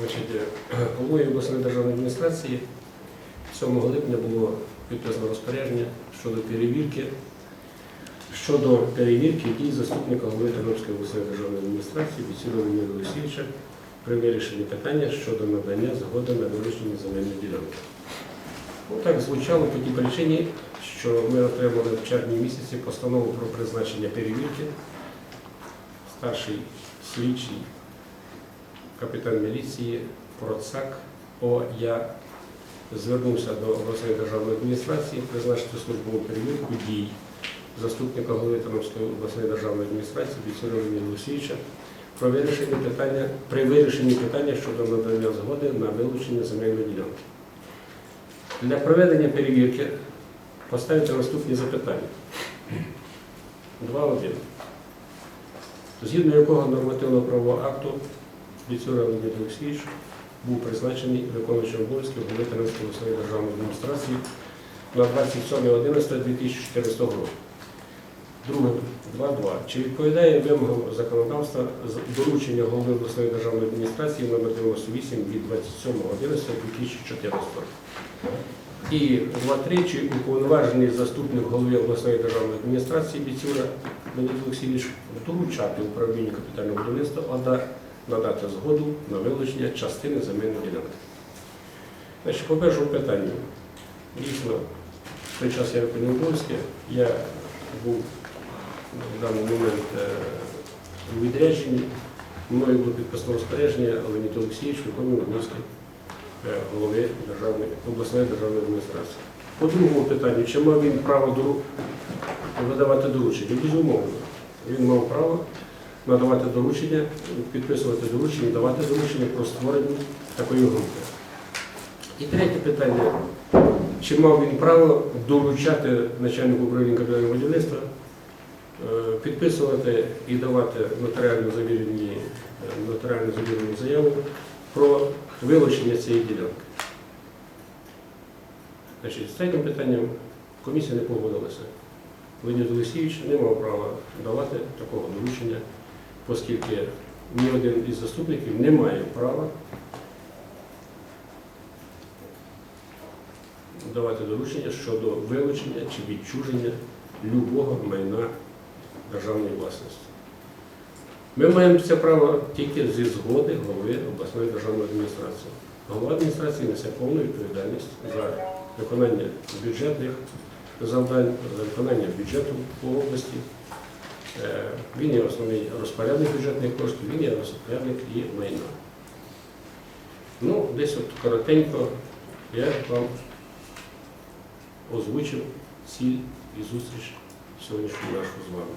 Е, головою обласної державної адміністрації 7 липня було підписано розпорядження щодо перевірки щодо перевірки дій заступника голови Тернопільської обласної державної адміністрації Віцюра Леоніда Олексійовича при вирішенні питання щодо надання згоди на вилучення земельної ділянки. Так звучало по тій причині, що ми отримали в червні місяці постанову про призначення перевірки. Старший слідчий капітан міліції Процак О. Я звернувся до обласної державної адміністрації призначити службову перевірку дій заступника голови Тернопільської обласної державної адміністрації Віцюра Леоніда Олексійовича про вирішення питання при вирішенні питання щодо надання згоди на вилучення земельної ділянки. Для проведення перевірки поставити наступні запитання. 2.1. Згідно якого нормативно-правового акту Віцюра Леонід Олексійович був призначений виконуючим обов'язки голови Тернопільської обласної державної адміністрації на 27.11.2014 року. Друге, 2.2. Чи відповідає вимогам законодавства доручення голови обласної державної адміністрації номер 98 від 27.11.2014 року? І 2.3. Чи уповноважений заступник голови обласної державної адміністрації Біцюра Леонід Олексійович доручати управлінню капітального будівництва ОДА надати згоду на вилучення частини земельної ділянки. Значить, по першому питанню, дійсно, в той час я виконував обов'язки, я був в даний момент е, у відрядженні, мною було підписано розпорядження, Леонід Олексійович виконував обов'язки е, голови державної, обласної державної адміністрації. По другому питанню, чи мав він право видавати доручення? Безумовно, він мав право надавати доручення, підписувати доручення, давати доручення про створення такої групи. І третє питання. Чи мав він право доручати начальнику управління капітального будівництва, е, підписувати і давати нотаріально завірені, е, нотаріально завірену заяву про вилучення цієї ділянки? Значить, з третім питанням комісія не погодилася. Леонід Олексійович не мав права давати такого доручення, оскільки ні один із заступників не має права давати доручення щодо вилучення чи відчуження любого майна державної власності. Ми маємо це право тільки зі згоди голови обласної державної адміністрації. Голова адміністрації несе повну відповідальність за виконання бюджетних завдань, за виконання бюджету по області. Е, Він є основний розпорядник бюджетних коштів, він є розпорядник і майна. Ну, десь от коротенько я вам озвучив ціль і зустріч сьогоднішню нашу з вами.